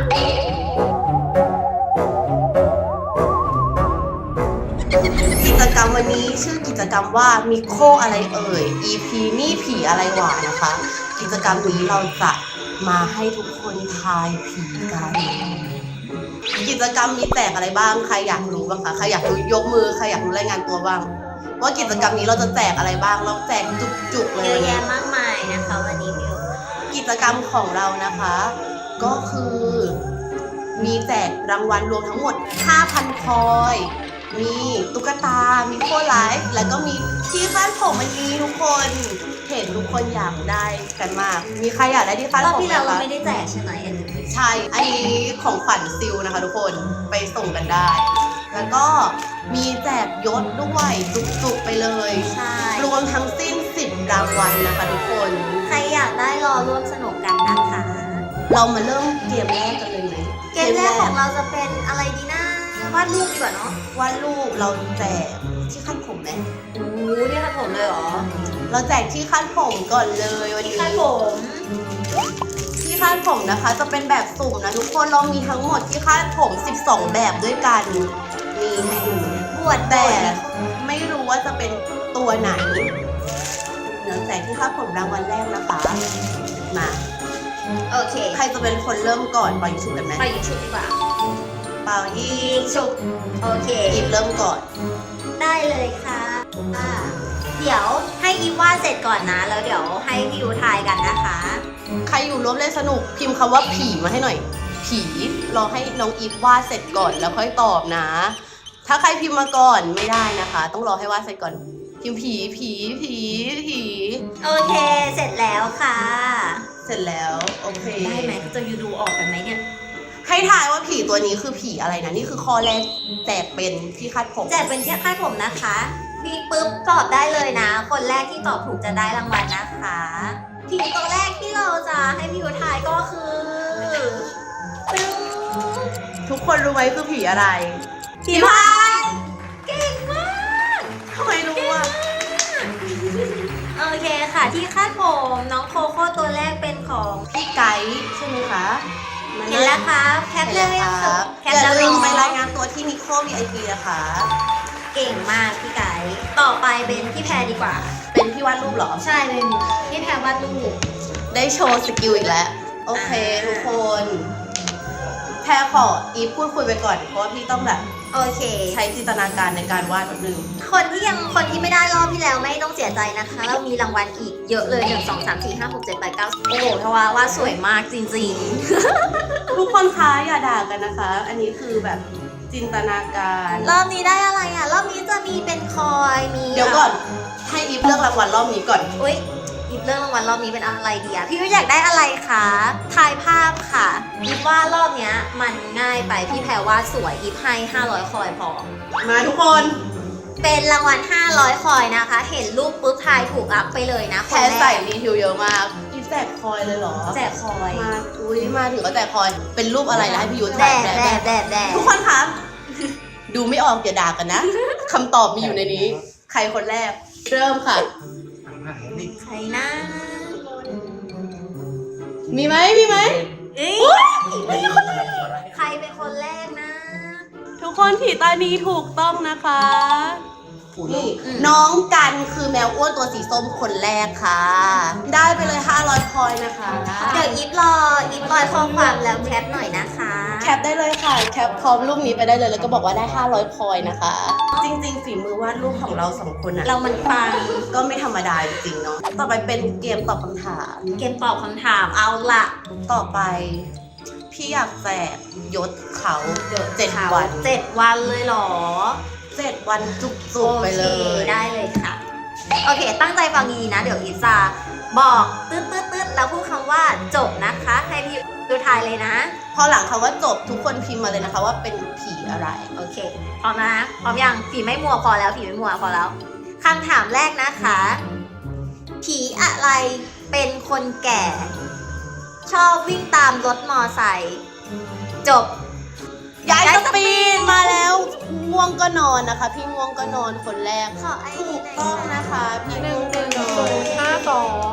กิจกรรมวันนี้ชื่อกิจกรรมว่ามิโคอะไรเอ่ย EP นี่ผีอะไรหวานะคะ กิจกรรมนี้เราจะมาให้ทุกคนทายผีกัน กิจกรรมมีแจกอะไรบ้างใครอยากรู้บ้างคะใครอยากรู้ยกมือใครอยากรู้รายงานตัวบ้าง ว่ากิจกรรมนี้เราจะแจกอะไรบ้าง เราแจกจุกๆเลยเยอะวันนี้ แยะมากมายนะคะวันนี้พี่โอ กิจกรรมของเรานะคะ ก็คือ มีแจกรางวัลรวมทั้งหมด 5,000 คอย มีตุ๊กตา มีโคไลฟ์ แล้วก็มีที่คาดผมอันนี้ทุกคน เห็นทุกคนอยากได้กันมาก มีใครอยากได้ที่คาดรอบผมที่ไหมแล้วเราคะไม่ได้แจกใช่ไหมอันนี้ใช่ อันนี้ของขวัญซิลนะคะทุกคน ไปส่งกันได้ แล้วก็มีแจกยศด้วยจุกๆไปเลย ใช่ รวมทั้งสิ้น 10 รางวัลนะคะทุกคน ใครอยากได้รอร่วมสนุกกันนะคะ เรามาเริ่มเกมแรกกันเลยไหมเก มแรกของเราจะเป็นอะไรดีนะวาดรูปดีกว่าเนาะวาดรูปเราแจกที่ขั้นผมไหมโอ้ที่คันผมเลยเหรอ เราแจกที่ขั้นผมก่อนเลยวันที่นี้คันผม ที่คาดผมนะคะ จะเป็นแบบสุ่มนะทุกคนเรามีทั้งหมดที่คาดผม 12 แบบด้วยกันมีให้ดูบวชแต่แต่ไม่รู้ว่าจะเป็นตัวไหนเดี๋ยวแจกที่คาดผมรางวัลแรกนะคะมา โอเคใครจะเป็นคนเริ่มก่อนปล่อยฉุบกันไหมไปยิงชุดดีกว่าเปล่ายิยิงงชุดโอเค อีฟเริ่มก่อน ได้เลยค่ะอ่าเดี๋ยวให้อีฟวาดเสร็จก่อนนะ แล้วเดี๋ยวให้พี่ยูทายกันนะคะ ใครอยู่ร่วมเล่นสนุกพิมพ์คำว่าผีมาให้หน่อย ผีรอให้น้องอีฟวาดเสร็จก่อนแล้วค่อยตอบนะ ถ้าใครพิมพ์มาก่อนไม่ได้นะคะ ต้องรอให้วาดเสร็จก่อน พิมพ์ผีผีผีผี โอเค เสร็จแล้วค่ะเส ร็จแล้ว โอเค ได้ไหมจะยูดูออกกันไหมเนี่ย ให้ทายว่าผีตัวนี้คือผีอะไรนะ นี่คือข้อแรกแจกเป็นที่คาดผม แจกเป็นแค่ค่ายผมนะคะพี่ปุ๊บตอบได้เลยนะ คนแรกที่ตอบถูกจะได้รางวัลนะคะผีตัวแรกที่เราจะให้พี่ยูทายก็คือตึ้งทุกคนรู้ไหมคือผีอะไร ผีพายเก่งมาก ทำไมรู้อะโอเคค่ะ ที่คาดผมน้องโคโค่ตัวแรกเป็นของพี่ไกด์ใช่ไหมคะมาเห็นแล้วครับแคปเห็นเลยแล้วคครัรับบแคอปย่าแล้วลืมเนาะไปรายงานตัวที่นิโค VIP นะคะ เก่งมากพี่ไก่ต่อไปเป็นพี่แพรดีกว่า เป็นที่วาดรูปเหรอ ใช่เป็นพี่แพรวาดรูป ได้โชว์สกิลอีกแล้ว โอเคอ่าทุกคน แพรขออีฟพูดคุยไปก่อนเพราะว่าพี่ต้องแบบ โอเค ใช้จินตนาการในการวาดแบบนึงคนที่ยังคนที่ไม่ได้รอบที่แล้วไม่ต้องเสียใจนะคะ เรามีรางวัลอีกเยอะเลย1 2 3 4 5 6 7 8 9โอ้โหทว่าว่าสวยมากจริงทุกคนคะอย่าด่ากันนะคะ อันนี้คือแบบจินตนาการ ๆ รอบนี้ได้อะไรอะ รอบนี้จะมีเป็นคอยมีเดี๋ยวก่อน ให้อีฟเลือกรางวัลรอบนี้ก่อน อุ้ยอีฟ เรื่องรางวัลรอบนี้เป็นอะไรดีอะพี่วิวอยากได้อะไรคะทายภาพค่ะอีฟว่ารอบเนี้ยมันง่ายไปพี่แพรว่าสวยอีฟให้500 คอยพอ มาทุกคน เป็นรางวัล 500 คอยนะคะ เห็นรูปปุ๊บทายถูกอัพไปเลยนะคแพ้นแรใส่กรีทิวเยอะมากอีฟแจกคอยเลยเหรอ แจกคอยมา อุ้ยมาถึงก็แจกคอย เป็นรูปอะไรนะให้พี่ยุทธแดถ่ายดแดแดดดแดดแดดทุกคนคะ ดูไม่ออกอย่าด่ากันนะ คำตอบมีอยู่ในนี้ ใครคนแรก เริ่มค่ะใคร นะ มีไหมมีไหมเอ้ยใครเป็นคนแรกนะ ทุกคนผีตานี้ถูกต้องนะคะ นี่อืมน้องกันคือแมวอ้วนตัวสีส้มคนแรกค่ะ ได้ไปเลย 500คอยนะคะ เดี๋ยวอีฟรออีฟรอยข้อความแล้วแคปหน่อยนะคะ แคปได้เลยค่ะ แคปพร้อมรูปนี้ไปได้เลยแล้วก็บอกว่าได้ 500คอยนะคะ จริง ๆ ฝีมือวาดรูปของเราสองคนอะเรามันฟังก็ไม่ธรรมดาจริงๆเนาะ ต่อไปเป็นเกมตอบคำถาม เกมตอบคำถามเอาละต่อไปพี่อยากแจกยศเขาเดี๋ยวเจ็ดวันเจ็ดวันเลยเหรอ เจ็ดวันจุกๆไปเลโอคย ได้เลยค่ะ โอเค ตั้งใจฟังดีๆนะ เดี๋ยวอีฟจะบอกตืดตืดตืดแล้วพูดคำว่าจบนะคะ ให้พี่ดูทายเลยนะ พอหลังคำว่าจบทุกคนพิมพ์มาเลยนะคะว่าเป็นผีอะไร โอเค พร้อมนะพร้อมยังผีไม่มัวพอแล้วผีไม่มัวพอแล้วคำถามแรกนะคะ ผีอะไรเป็นคนแก่ ชอบวิ่งตามรถมอไซค์จบ ย้ายย้ายสปีดมาแล้วง่วงก็นอนนะคะ พี่ง่วงก็นอนคนแรกขอไอถูดีกหน่อยต้องนะคะ พี่ง่วงก็นอนห้าสอง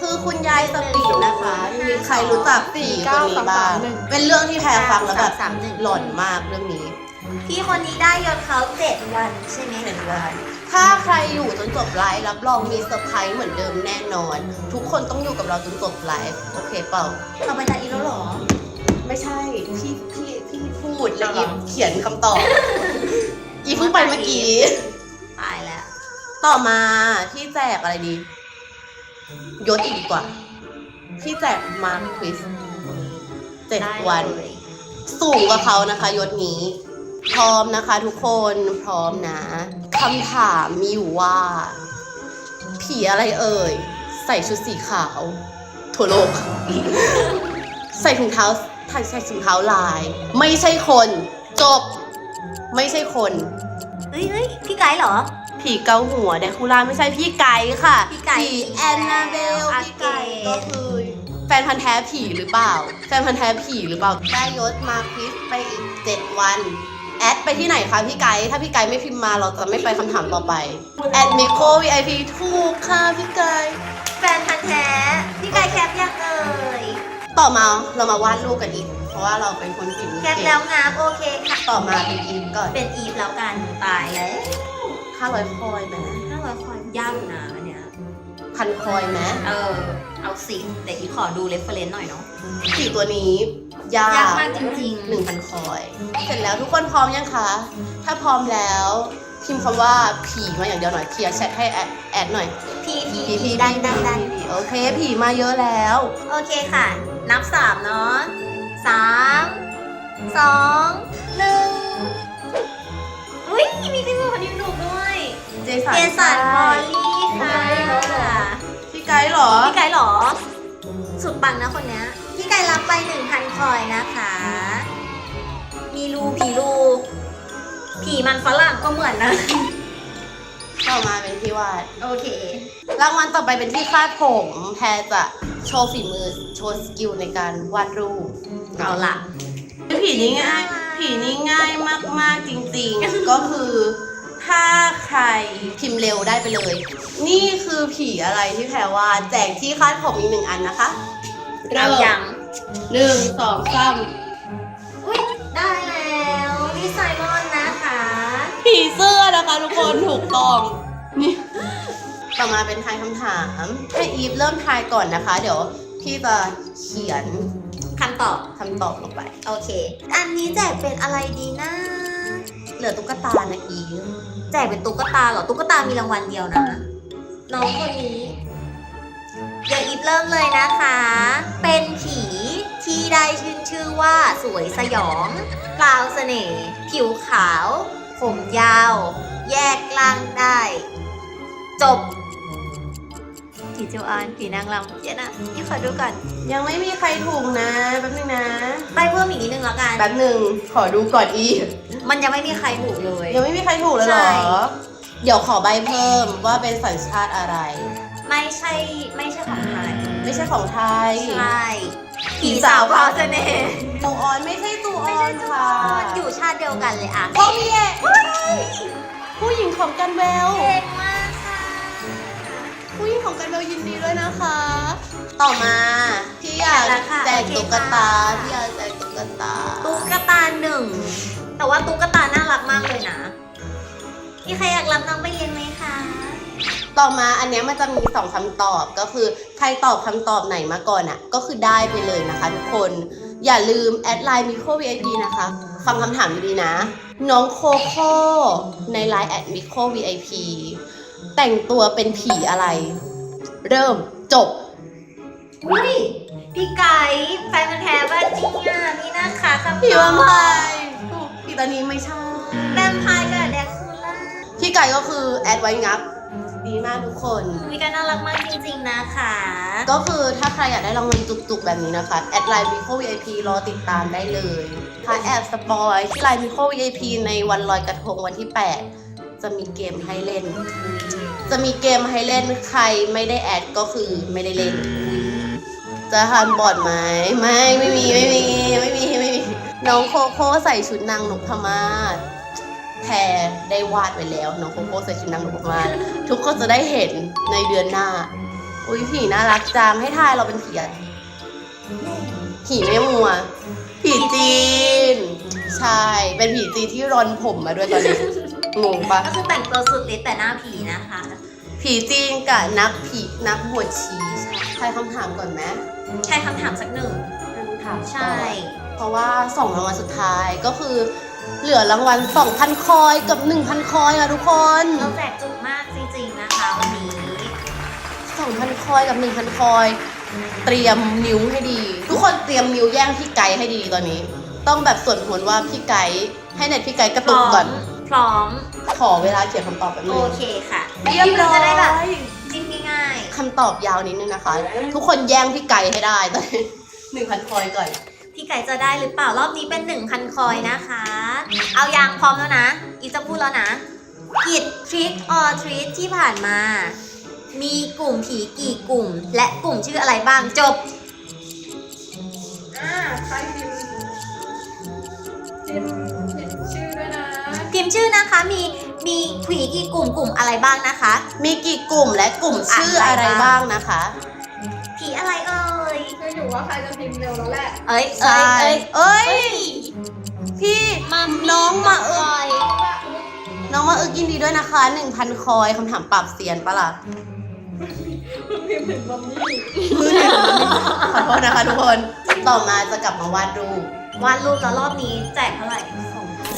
คือคือคุณยายสปีดนะคะมีใครรู้จักผีคนนี้บ้าง49 เป็นเรื่องที่แพรฟังแล้วแบบสามหนึ่ง หล่อนมากเรื่องนี้ พี่คนนี้ได้ยศเขาเจ็ดวันใช่ไหมเห็นได้ถ้าใครอยู่จนจบไลฟ์รับรองมีเซอร์ไพรส์เหมือนเดิมแน่นอน ทุกคนต้องอยู่กับเราจนจบไลฟ์โอเคเปล่าเอาไปจากอีกแล้วเหรอ ไม่ใช่พี่พี่พี่พูดแล้วอีฟเขียนคำตอบ อีฟเพิ่งไปเมื่อกี้ ตายแล้ว ต่อมาที่แจกอะไรดียศอีกดีกว่าพี่แจกมาร์คควิสเจ็ดได้วันเลยสูงกว่าเขานะคะยศนี้ พร้อมนะคะทุกคนพร้อมนะคำถามมีอยู่ว่า ผีอะไรเอ่ย ใส่ชุดสีขาว ถั่วโลก ใส่ถุงเท้า ใส่ใส่ถุงเท้าลาย ไม่ใช่คน จบ ไม่ใช่คน เฮ้ยเฮ้ยพี่ไกด์เหรอ ผีเกาหัวแดคูล่าไม่ใช่พี่ไก่ค่ะพี่ไก่ผีแอนนาเบลอาพี่เกไก่ต ก็คือ แฟนพันธ์แท้ผีหรือเปล่า แฟนพันธ์แท้ผีหรือเปล่า ได้ยศมาคริสไปอีก7วัน แอดไปที่ไหนคะพี่ไก่ถ้าพี่ไก่ไม่พิมพ์มาเราจะไม่ไปคำถามต่อไป แอดมิโค VIP ถูกค่ะพี่ไก่ แฟนพันธ์แท้ พี่ไกด์แคปยังเอ่ย ต่อมาเรามาวาดรูปกันอีก เพราะว่าเราเป็นคนพิมพ์แคปแล้วงามโอเคค่ะ ต่อมาเป็นอีฟก่อนเป็นอีฟแล้วกันตายแล้ว500คอยไหมน่ารักคอยยากอยู่นะอันเนี้ยพันคอยไหมเออเอาสิแต่อีฟขอดูเรฟเฟรนซ์หน่อยเนาะผีตัวนี้ยาก ยากมากจริงๆหนึ่งพันคอย เสร็จแล้วทุกคนพร้อมยังคะ ถ้าพร้อมแล้ว พิมพ์คำว่าผีมาอย่างเดียวหน่อยเคลียร์แชทให้แอดแอดหน่อยพีพีผีผีได้ได้ได้ผีโอเคผีมาเยอะแล้ว โอเคค่ะ นับสามเนาะสามสองหนึ่งอุ้ยมีพี่มือคนนี้หนุกด้วย เจสันเจสันมอลลี่ค่ะพี่ไกด์เหรอพี่ไก่เหรอ สุดปังนะคนเนี้ยพี่ไก่รับไปหนึ่งพันคอยนะคะ มีรูผีรู ผีมันฝรั่งก็เหมือนนะ ต่อมาเป็นพี่วาด โอเค รางวัลต่อไปเป็นที่คาดผม แพรจะโชว์ฝีมือ โชว์สกิลในการวาดรูป เอาละ ผีนี้ง่าย ผีนี้ง่ายมาก ๆ จริง ๆ ก็คือถ้าใครพิมพ์เร็วได้ไปเลย นี่คือผีอะไรที่แพรว่าแจกที่คาดผมอีกหนึ่งอันนะคะเอายังหนึ่งสองสามอุ้ยได้แล้วพี่ไซมอนนะคะ ผีเสื้อนะคะ ทุกคนถูกต้องนี่ต่อมาเป็นทายคำถาม ให้อีฟเริ่มทายก่อนนะคะ เดี๋ยวพี่จะเขียนคำตอบคำตอบลงไป โอเค อันนี้แจกเป็นอะไรดีนะ เหลือตุ๊กตานะอีฟแจกเป็นตุ๊กตาเหรอ ตุ๊กตามีรางวัลเดียวนะน้องคนนี้เดี๋ยวอีฟเริ่มเลยนะคะ เป็นผีที่ได้ชื่นชื่อว่าสวยสยองกล่าวเสน่ห์ผิวขาว ผมยาว แยกล่างได้ จบผีเจ้าอานผีนางรำเดี๋ยวนะพี่ขอดูก่อน ยังไม่มีใครถูกนะแป๊บนึงนะใบเพิ่มอีกนิดนึงแล้วกัน แป๊บนึงขอดูก่อนอีฟมันยังไม่มีใครถูกเลย ยังไม่มีใครถูกเลยเหรใช่ อ เดี๋ยวขอใบเพิ่มว่าเป็นสัญชาติอะไร ไม่ใช่ไม่ใช่ของไทยไม่ใช่ของไทย ใช่ ผีสาวพราวเสน่ห์ตูออนไม่ใช่ตูอไม่อใช่นทุกค่ะคนอยู่ชาติเดียวกันเลยอะโอเมียผู้หญิงของกันเวลเก่งมากค่ะ ผู้หญิงของกันเวลยินดีด้วยนะคะ ต่อมาพี่อยากแจกตุ๊กตาพี่อยากแจกตุ๊กตา ตุ๊กตาหนึ่ง แต่ว่าตุ๊กตาน่ารักมากเลยนะ มีใครอยากรับน้องไปเลี้ยงไหมคะ ต่อมาอันเนี้ยมันจะมีสองคำตอบก็คือใครตอบคำตอบไหนมาก่อนอะก็คือได้ไปเลยนะคะทุกคน อย่าลืมแอดไลน์มิโค VIP นะคะ ฟังคำถามดีๆนะ น้องโคโค่ในไลน์แอดมิโค VIP แต่งตัวเป็นผีอะไร เริ่มจบ อุ้ยพี่ไก่แฟนมันธุ์แท้บ้านจริงอะนี่นะคะคำตอบผีวัมไพร์ผีตอนนี้ไม่ใช่ แวมไพร์กับแดคูล่า พี่ไก่ก็คือแอดไว้งับ ดีมากทุกคน มีกันน่ารักมากจริงๆนะคะ ก็คือถ้าใครอยากได้รางวัลจุกๆ แบบนี้นะคะ แอดไลน์ Vico VIP รอติดตามได้เลยถ้าแอบสปอยที่ไลน์ Vico VIP ในวันลอยกระทงวันที่ 8 จะมีเกมให้เล่น จะมีเกมให้เล่นใครไม่ได้แอดก็คือไม่ได้เล่น จะทันบอร์ดไหมไม่ไม่มีไม่มีไม่มีไม่มีน้องโคโค่ใส่ชุดนางนพมาศ แพรได้วาดไปแล้วน้องโคโค่ใส่ชุดนางนพมาศทุกคนจะได้เห็นในเดือนหน้าอุ้ยผีน่ารักจังให้ทายเราเป็นผีอะไรผีแม่มัว ผีจีน ใช่ เป็นผีจีนที่รอนผมมาด้วยตอนนี้งงปะก็คือแต่งตัวสุดฤทธิ์แต่หน้าผีนะคะ ผีจีนกับนักผีนักบวชชีใครคำถามก่อนไหมใช่คำถามสักหนึ่งใครคำถามก่อนใช่ เพราะว่าสองรางวัลสุดท้ายก็คือ เหลือรางวัล 2,000 คอยกับ 1,000 คอยอะทุกคน เราแจกจุกมากจริงๆนะคะวันนี้2,000 คอยกับ 1,000 คอย เตรียมนิ้วให้ดี ทุกคนเตรียมนิ้วแย่งพี่ไก่ให้ดีตอนนี้ ต้องแบบส่วนผลว่าพี่ไก่ให้เน็ตพี่ไก่กระพตุร้กอก่อนมพร้อม ขอเวลาเขียนคำตอบแบบโอนึงเคค่ะเรียบร้อจะได้แบบยจิ้มง่ายคำตอบยาวนิดนึงนะคะ ทุกคนแย่งพี่ไก่ให้ได้ตอนนี้หนึ่งพันคอยก่อนๆ พี่ไก่จะได้หรือเปล่ารอบนี้เป็น 1,000 คอยนะคะ เอายางพร้อมแล้วนะ อีจะพูดแล้วนะกิจทริคออทริคที่ผ่านมา มีกลุ่มผีกี่กลุ่ม และกลุ่มชื่ออะไรบ้างจบอ่าใครพิมพ์พิมพ์พิมพ์ชื่อด้วยนะพิมพ์ชื่อนะคะมีมีผีกี่กลุ่มกลุ่มอะไรบ้างนะคะ มีกี่กลุ่มและกลุ่มชื่ออะไรบ้างนะคะ ผีอะไรเอ่ย คืออยู่ว่าใครจะพิมพ์เร็วแล้วแหละ เอ้ยใช่เอ้ยเอ้ยเอ้ยพี่มาน้องมาเอิอยน้องมาเอิกยินดีด้วยนะคะ1,000คอยคำถามปรับเซียนปะล่ะพิมพ์ถึงมัมมี่มือหนึ่งขอโทษนะคะทุกคน ต่อมาจะกลับมาวาดรูปวาดรูปแล้วรอบนี้แจกเท่าไหร่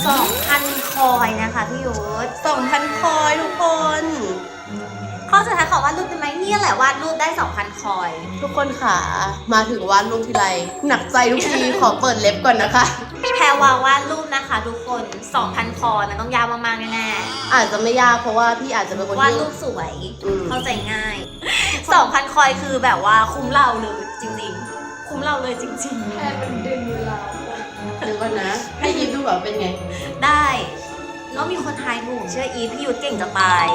สองพันคอยนะคะพี่ยุทธ2,000คอยทุกคน ข้อสุดท้ายขอวาดรูปได้ไหมเนี่ยแหละวาดรูปได้2,000คอย ทุกคนค่ะ มาถึงวาดรูปทีไร หนักใจทุกที ขอเปิดเล็บก่อนนะคะ แพรวาวาดรูปนะคะ ทุกคน 2,000คอยมันต้องยาวมากๆแน่อาจจะไม่ยากเพราะว่าพี่อาจจะเป็นคนๆวาดที่ รูปสวย อืม เข้าใจง่าย 2,000คอยคือแบบว่าคุ้มเราเลยจริงๆ คุ้มเราเลยจริง แค่มันดึงเวลาคนเดี๋ยวก่อนนะ ให้ยิ้มดูแบบเป็นไง ๆ ได้ แล้วมีคนทายถูกเชื่ออีฟพี่ยุทธเก่งจะตาย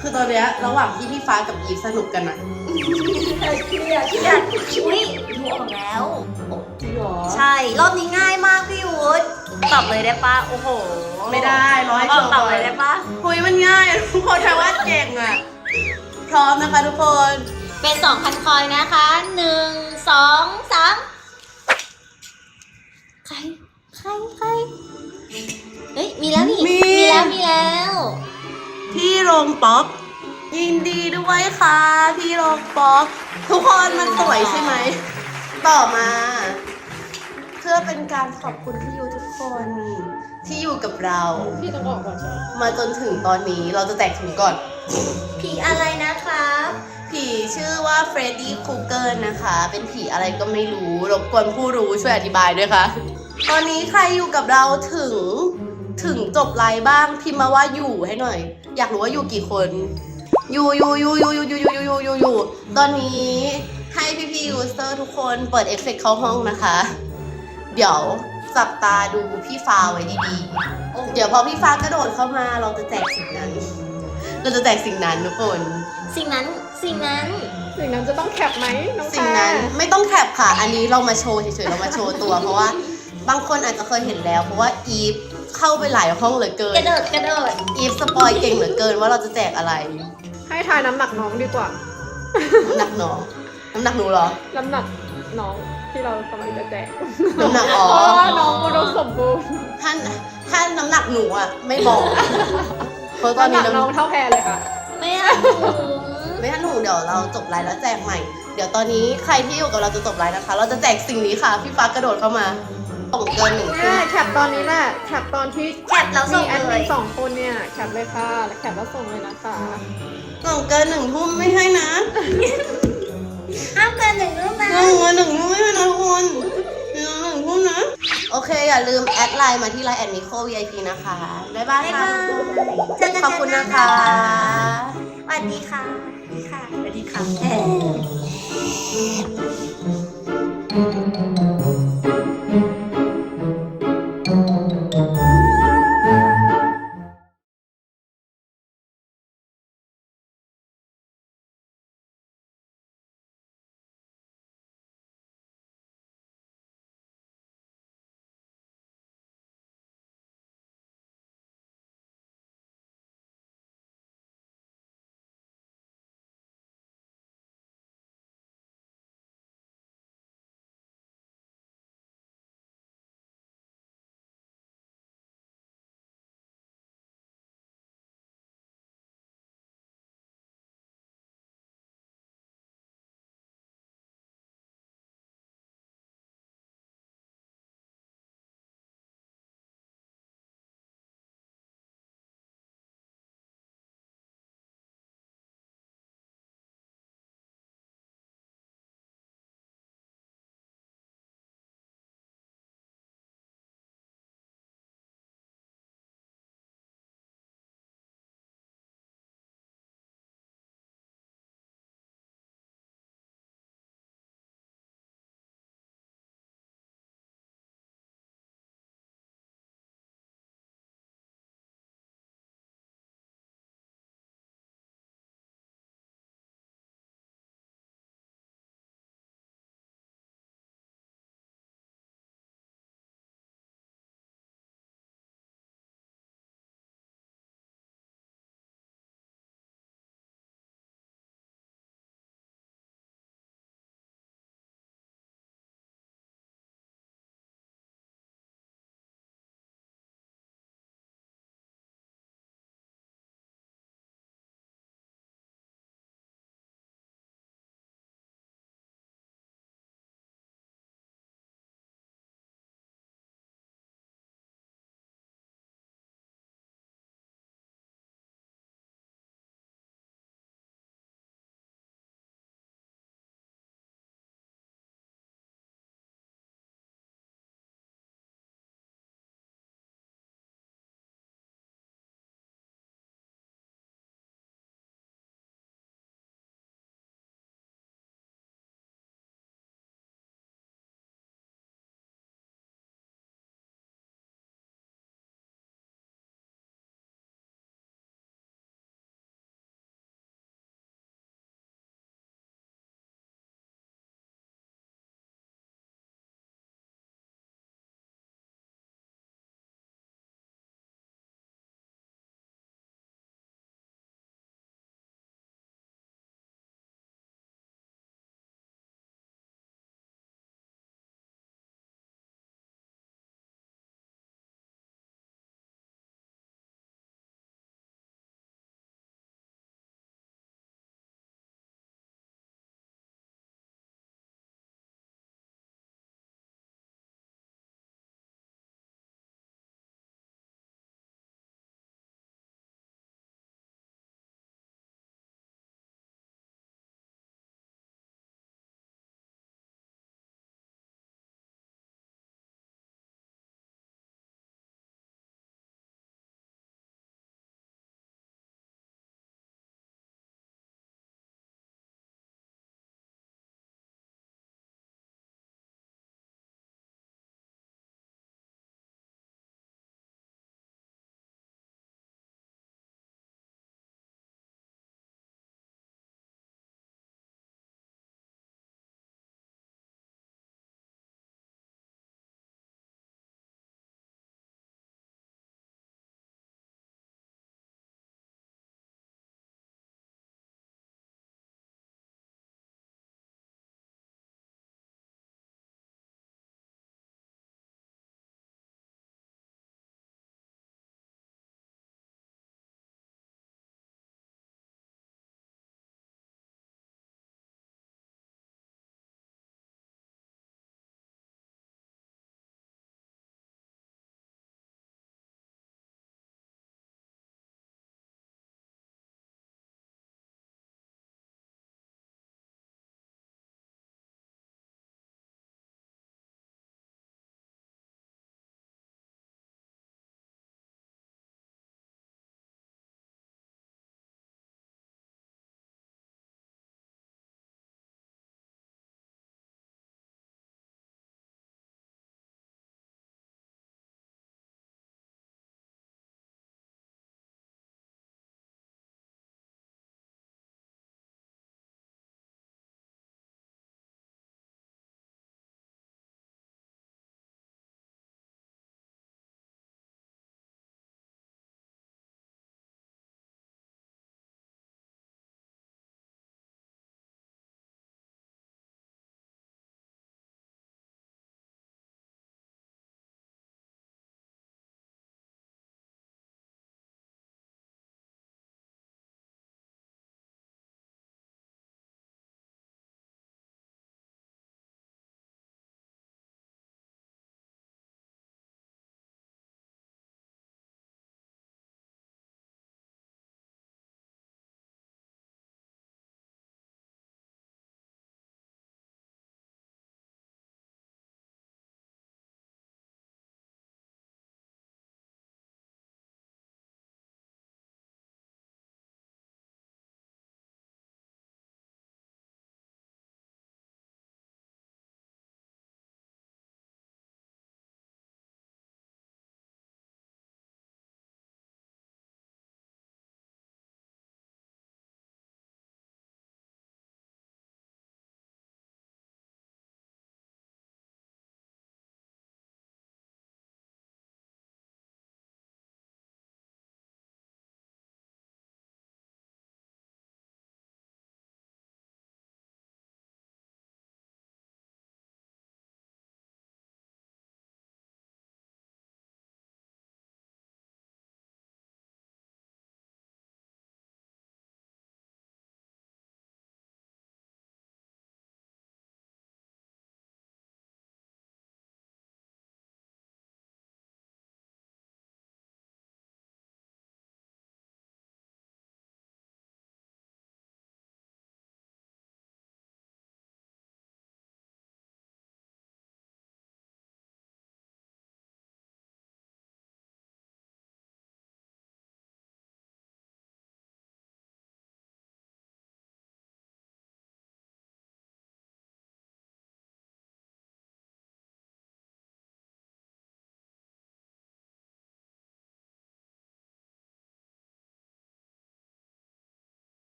คือตอนเนี้ยระหว่างที่พี่ฟ้ากับอีฟสนุกกันอะใครเครียดอยากอุ้ยถูกออกแล้ว จริงเหรอใช่ รอบนี้ง่ายมากพี่ยุทธตอบเลยได้ปะโอ้โหไม่ได้ร้อยตโชอบว์ตอบก่อเลนยได้ปะคุยมันง่ายทุกคนแต่ว่าเก่งอะพร้อมนะคะทุกคน เป็น2,000คอยนะคะหนึ่งสองสามใครใครใครเฮ้ยมีแล้วนี่มีแล้วมีแล้ว พี่โรงป๊อก ยินดีด้วยค่ะพี่โรงป๊อก ทุกคนมันสวยใช่ไหม ต่อมา เพื่อเป็นการขอบคุณพี่ยูทุกคนที่อยู่กับเรา พี่ต้องออกก่อนใช่ไหมมาจนถึงตอนนี้เราจะแตกถุงก่อน ผีอะไรนะครับผีชื่อว่าเฟรดดี้คูเกอร์นะคะ เป็นผีอะไรก็ไม่รู้รบกวนผู้รู้ช่วยอธิบายด้วยค่ะ ตอนนี้ใครอยู่กับเราถึงถึงจบไลฟ์บ้างพิมพ์มาว่าอยู่ให้หน่อย อยากรู้ว่าอยู่กี่คน อยู่อยู่อยู่อยู่อยู่อยู่อยู่อยู่อยู่อยู่ตอนนี้ให้พี่พี่ยูเซอร์ทุกคนเปิดเอฟเฟกต์เข้าห้องนะคะ เดี๋ยวจับตาดูพี่ฟ้าไว้ดีๆ เดี๋ยวพอพี่ฟ้ากระโดดเข้ามาเราจะแจกสิ่งนั้น เราจะแจกสิ่งนั้นทุกคน สิ่งนั้นสิ่งนั้น สิ่งนั้นจะต้องแคปไหมน้องแพรสิ่งนั้นไม่ต้องแคปค่ะ อันนี้เรามาโชว์เฉยๆเรามาโชว์ตัว เพราะว่าบางคนอาจจะเคยเห็นแล้ว เพราะว่าอีฟ เข้าไปหลายห้องเหลือเกิกนระโดดกระโดดอีฟสปอยเก่งเหลือเกินว่าเราจะแจกอะไร ให้ทายน้ำหนักน้องดีกว่า น้ำหนักน้องน้ำหนักหนูเหรอ น้ำหนักน้องที่เรากำลังจะแจกน้ำหนักอ๋อ เพราะว่าน้องอุดมสมบูรณ์ถ้าถ้าน้ำหนักหนูอะ ไม่บอกเพราะตอนน้ำหนี้นักน้องน้ำเท่าแพรเลยค่ะ ไม่เอาถุงไม่ถ้าหนูเดี๋ยวเราจบไลน์แล้วแจกใหม่ เดี๋ยวตอนนี้ใครที่อยู่กับเราจะจบไลน์นะคะ เราจะแจกสิ่งนี้ค่ะ พี่ฟ้ากระโดดเข้ามา ส่งเกินหนึ่งแม่แคปตอนนี้แหละแคปตอนที่แคปแล้วส่มีงแอดเลมิย นสองคนเนี่ยแคปเลยค่ะแล้วแคปแล้วส่งเลยนะคะส่งเกินหนึ่งทุ่มไม่ให้นะห้ามเกินหนึ่งรูปนะหนึ่งวันหนึ่งทุ่มไม่ให้นะทุกคนหนึ่งหนึ่งทุ่มนะ โอเคอย่าลืมแอดไลน์มาที่ไลน์แอดมิโค VIP นะคะ บ๊ายบายบ๊ายค่ะบายเจอกันขอบคุณนะคะ สวัสดีค่ะสวัสดีค่ะสวัสดีค่ะ